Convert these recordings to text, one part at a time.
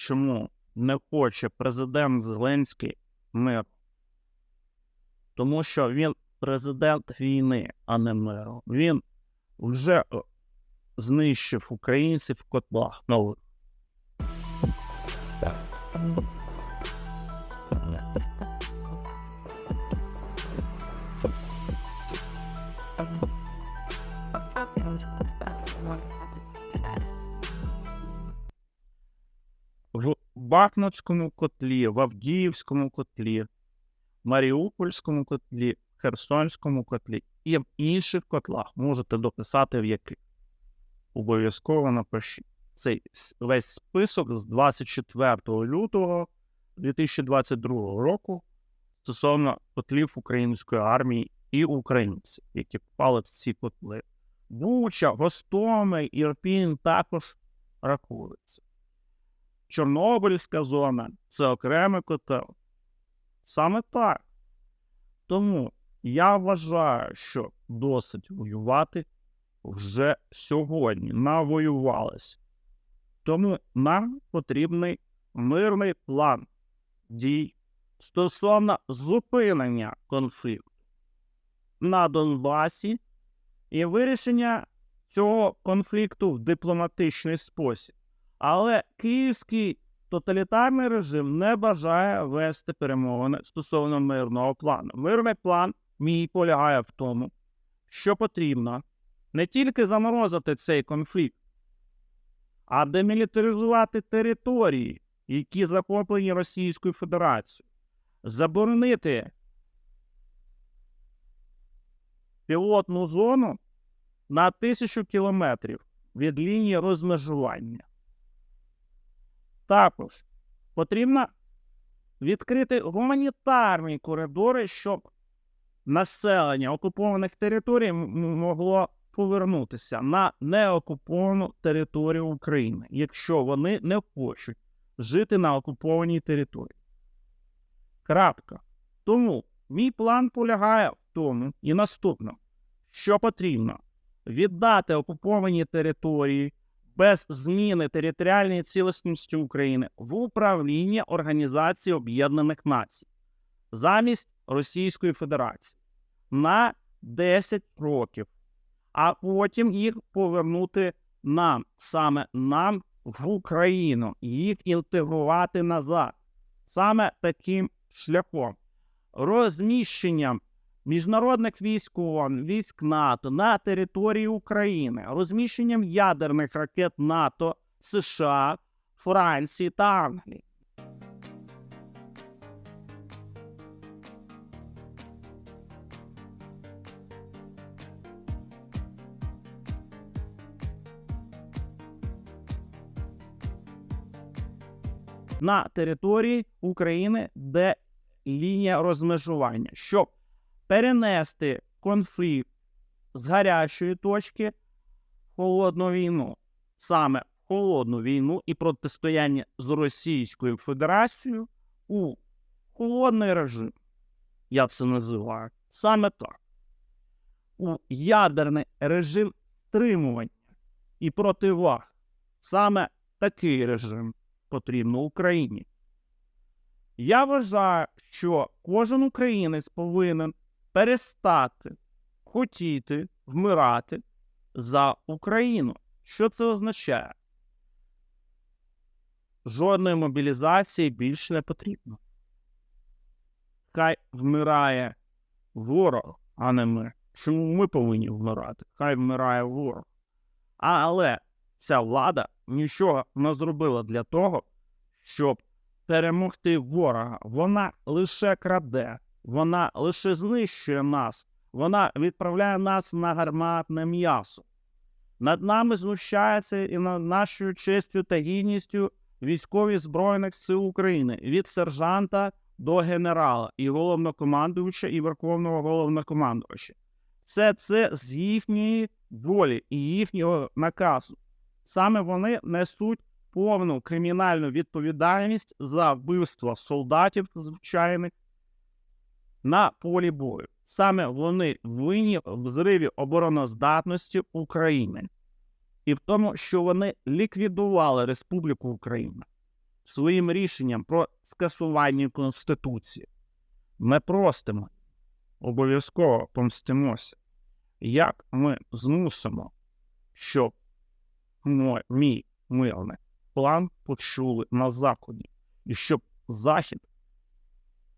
чому не хоче президент Зеленський миру. Тому що він президент війни, а не миру. Він вже е, знищив українців в котлах нових. В Бахмутському котлі, в Авдіївському котлі, Маріупольському котлі, Херсонському котлі і в інших котлах можете дописати в яких. Обов'язково напишіть. Цей весь список з 24 лютого 2022 року стосовно котлів української армії і українців, які попали в ці котли. Буча, Гостомель, Ірпінь також рахуються. Чорнобильська зона це окремий котел. Саме так. Тому я вважаю, що досить воювати вже сьогодні. Навоювалися. Тому нам потрібний мирний план дій стосовно зупинення конфлікту на Донбасі і вирішення цього конфлікту в дипломатичний спосіб. Але київський тоталітарний режим не бажає вести перемовини стосовно мирного плану. Мирний план мій полягає в тому, що потрібно не тільки заморозити цей конфлікт, а демілітаризувати території, які захоплені Російською Федерацією, заборонити пілотну зону на тисячу кілометрів від лінії розмежування. Також потрібно відкрити гуманітарні коридори, щоб населення окупованих територій могло повернутися на неокуповану територію України, якщо вони не хочуть жити на окупованій території. Крапка. Тому мій план полягає в тому і наступному, що потрібно віддати окуповані території без зміни територіальної цілісності України в управління Організації Об'єднаних Націй замість Російської Федерації на 10 років, а потім їх повернути нам, саме нам в Україну, їх інтегрувати назад. Саме таким шляхом, розміщенням міжнародних військ ООН, військ НАТО на території України, розміщенням ядерних ракет НАТО, США, Франції та Англії. на території України, де лінія розмежування, щоб перенести конфлікт з гарячої точки в холодну війну, саме в холодну війну і протистояння з Російською Федерацією у холодний режим. Я це називаю саме так. У ядерний режим стримування і противаг. Саме такий режим потрібно Україні. Я вважаю, що кожен українець повинен перестати хотіти вмирати за Україну. Що це означає? Жодної мобілізації більше не потрібно. Хай вмирає ворог, а не ми. Чому ми повинні вмирати? Хай вмирає ворог. А, але ця влада нічого не зробила для того, щоб перемогти ворога. Вона лише краде, вона лише знищує нас, вона відправляє нас на гарматне м'ясо. Над нами знущається і над нашою честю та гідністю військові Збройних сил України від сержанта до генерала, і головнокомандувача, і верховного головнокомандувача. Все це з їхньої волі і їхнього наказу. Саме вони несуть повну кримінальну відповідальність за вбивство солдатів звичайних на полі бою. Саме вони винні в зриві обороноздатності України і в тому, що вони ліквідували Республіку Україна. своїм рішенням про скасування Конституції. Ми простимо, обов'язково помстимося. Як ми змусимо, щоб мій мирний план почули на Заході, і щоб Захід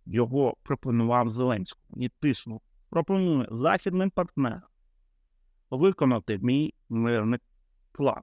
його пропонував Зеленському і тиснув. Пропоную західним партнерам виконати мій мирний план.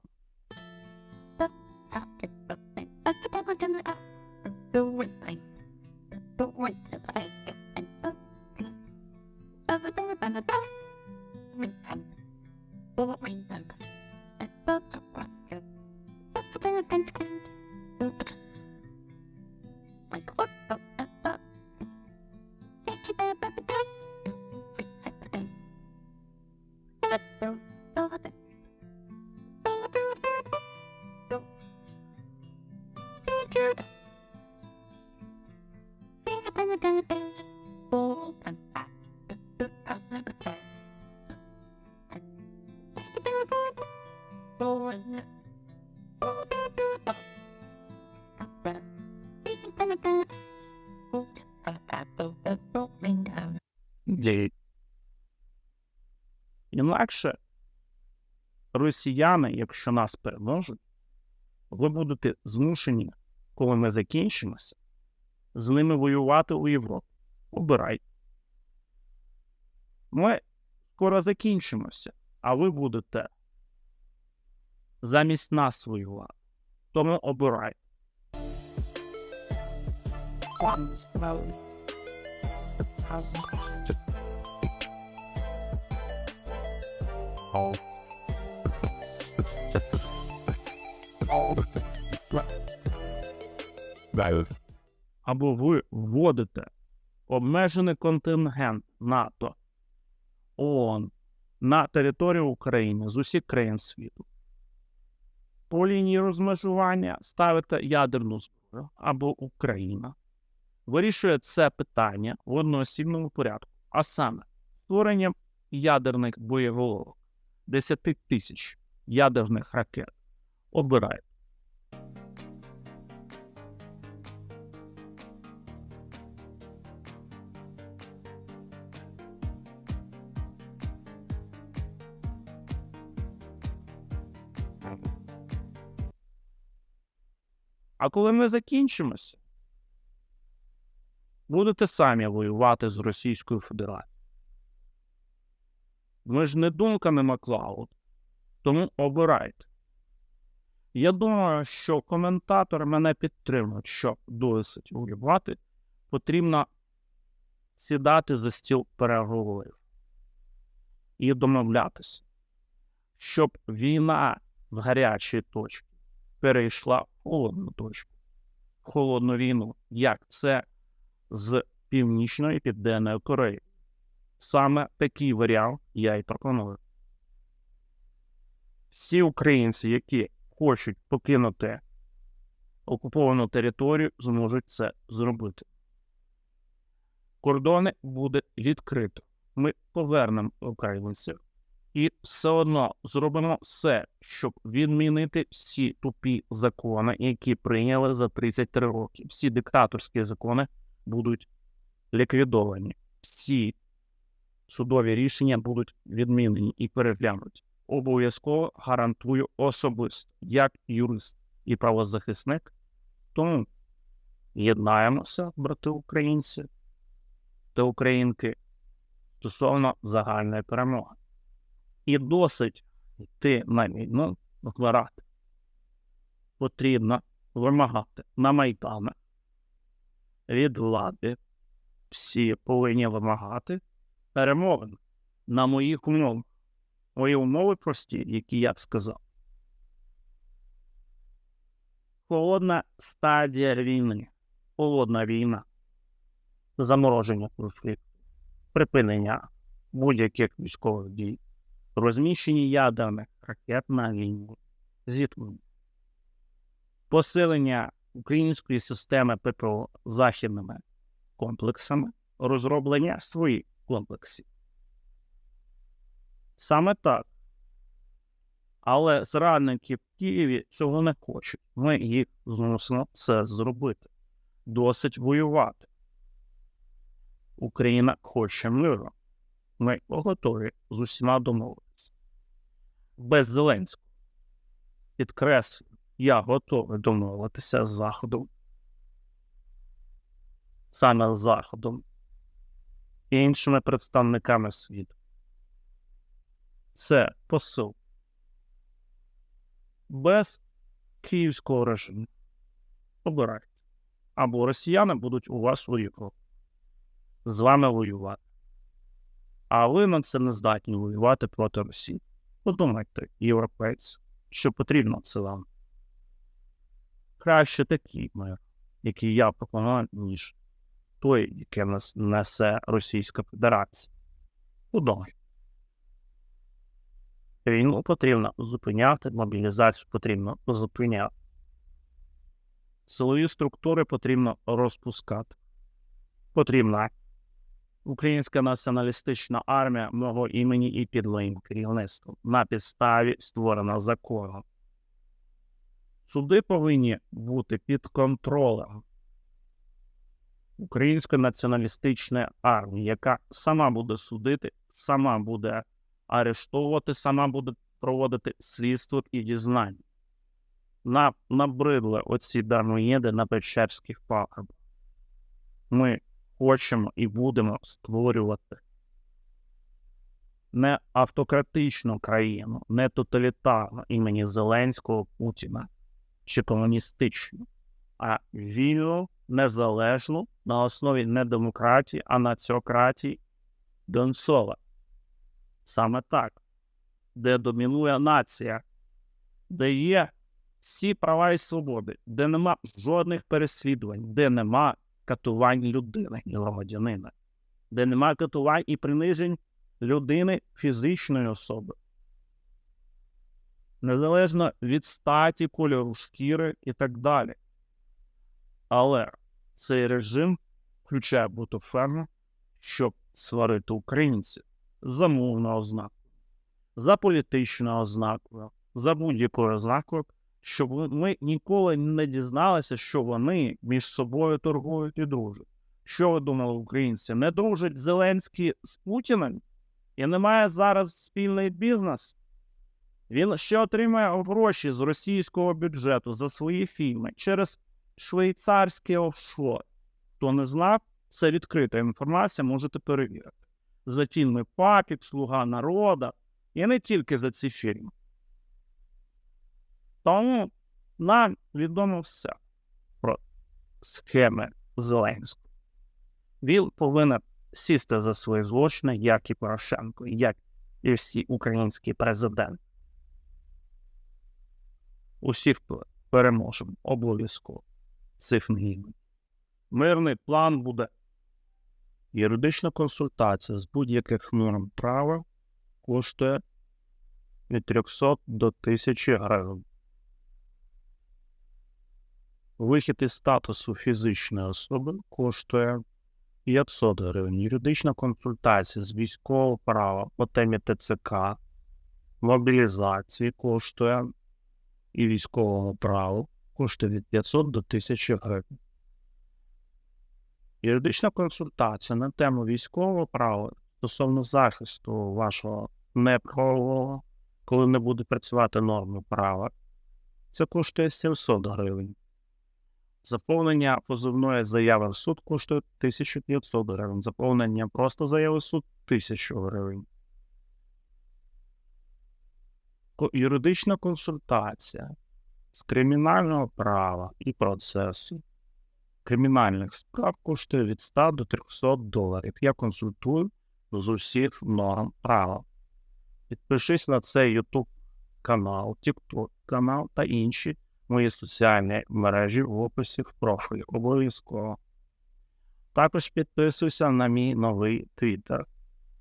Дій. Інакше росіяни, якщо нас переможуть, ви будете змушені, коли ми закінчимося, з ними воювати у Європі. Обирайте. Ми скоро закінчимося, а ви будете замість нас воювати. Тому обирайте. Або ви вводите обмежений контингент НАТО ООН на територію України з усіх країн світу. По лінії розмежування ставите ядерну зброю або Україна. Вирішує це питання в одноосібному порядку, а саме створенням ядерних боєголовок 10 тисяч ядерних ракет. Обирайте. А коли ми закінчимося, будете самі воювати з Російською Федерацією. Ми ж не думками Маклауд, тому обирайте. Я думаю, що коментатори мене підтримують, що досить воювати, потрібно сідати за стіл переговорів і домовлятися, щоб війна з гарячої точки перейшла в холодну точку, холодну війну, як це з Північної Південної Кореї. Саме такий варіант я і пропоную. Всі українці, які хочуть покинути окуповану територію, зможуть це зробити. Кордони буде відкрито. Ми повернемо українців і все одно зробимо все, щоб відмінити всі тупі закони, які прийняли за 33 роки. Всі диктаторські закони будуть ліквідовані. Всі судові рішення будуть відмінені і переглянуті. Обов'язково гарантую особисто, як юрист і правозахисник. Тому єднаємося, брати українці та українки, стосовно загальної перемоги. І досить йти на війну вмирати. Потрібно вимагати на майданах від влади. Всі повинні вимагати перемовин на моїх умовах. Мої умови прості, які я сказав. Холодна стадія війни. Холодна війна. Замороження конфлікту, припинення будь-яких військових дій, розміщення ядерних ракет на війну, зіткнення, посилення української системи ППО західними комплексами, розроблення своїх комплексів. Саме так Але зрадники в Києві цього не хочуть. Ми їх змусимо це зробити. Досить воювати. Україна хоче миру. Ми готові з усіма домовитися. Без Зеленського. Підкреслюю, я готовий домовитися з Заходом. Саме з Заходом і іншими представниками світу. Це посил. Без київського режиму. Обирайте. Або росіяни будуть у вас воювати. З вами воювати. А ви на це не здатні воювати проти Росії. Подумайте, європейці, що потрібно це вам. Краще такий мир, який я пропоную, ніж той, який нас несе Російська Федерація. Подумайте. Війну потрібно зупиняти, мобілізацію потрібно зупиняти. Силові структури потрібно розпускати. Потрібна Українська націоналістична армія мого імені і під моїм керівництвом на підставі створена законом. Суди повинні бути під контролем Української націоналістичної армії, яка сама буде судити, сама буде арештовувати, сама буде проводити слідство і дізнання. Нам набридли оці дармоєди на Печерських пагорбах. Ми хочемо і будемо створювати не автократичну країну, не тоталітарну імені Зеленського Путіна чи комуністичну, а вільну, незалежну на основі не демократії, а націократії Донцова. Саме так, де домінує нація, де є всі права і свободи, де нема жодних переслідувань, де нема катувань людини і громадянина, де нема катувань і принижень людини фізичної особи. Незалежно від статі, кольору шкіри і так далі. Але цей режим включає бути ферму, щоб сварити українців за мовною ознакою, за політичною ознакою, за будь-якою ознакою, щоб ми ніколи не дізналися, що вони між собою торгують і дружать. Що ви думали, українці? Не дружить Зеленський з Путіним і немає зараз спільний бізнес? Він ще отримує гроші з російського бюджету за свої фільми через швейцарський офшор. Хто не знав, це відкрита інформація, можете перевірити. За фільми Папік, Слуга народа і не тільки за ці фільми. Тому нам відомо все про схеми Зеленського. Він повинен сісти за свої злочини, як і Порошенко, як і всі українські президенти. Усіх переможемо обов'язково цих негідників. Мирний план буде юридична консультація з будь-яких норм права коштує від 300 до 1000 гривень. Вихід із статусу фізичної особи коштує 500 гривень. Юридична консультація з військового права по темі ТЦК, мобілізації коштує і військового права коштує від 500 до 1000 гривень. Юридична консультація на тему військового права стосовно захисту вашого неправового, коли не буде працювати норми права, це коштує 700 гривень. Заповнення позовної заяви в суд коштує 1500 гривень. Заповнення просто заяви в суд 1000 гривень. Юридична консультація з кримінального права і процесу кримінальних справ коштує від 100 до 300 доларів. Я консультую з усіх норм права. Підпишись на цей YouTube канал, TikTok канал та інші мої соціальні мережі в описі в профілі. Обов'язково. Також підписуйся на мій новий Twitter,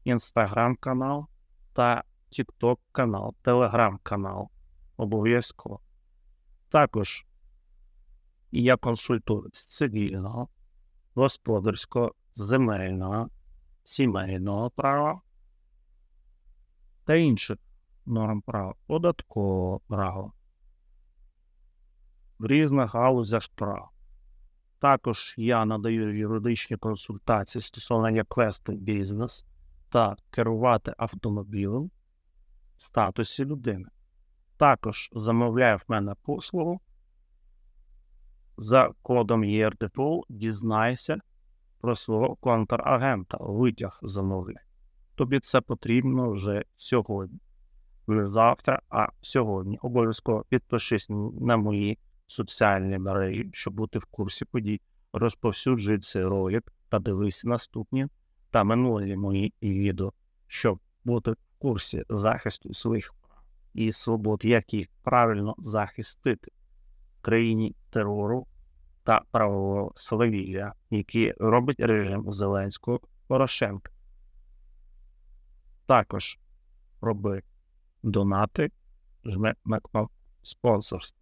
Instagram канал та TikTok канал, Telegram канал. Обов'язково. Також я консультую цивільного, господарського, земельного, сімейного права та інших норм права, податкового права в різних галузях прав. Також я надаю юридичні консультації стосовно як вести бізнес та керувати автомобілем в статусі людини. Також замовляю в мене послугу за кодом ЄРДПО дізнайся про свого контрагента, витяг замовляй. Тобі це потрібно вже сьогодні. Не завтра, а сьогодні. Обов'язково підпишись на мої соціальні мережі, щоб бути в курсі подій. Розповсюджуй цей ролик та дивись наступні та минулі мої відео, щоб бути в курсі захисту своїх прав і свобод, як їх правильно захистити в країні терору та правового свавілля, які робить режим Зеленського Порошенка. Також роби донати, жми на кнопку спонсорство.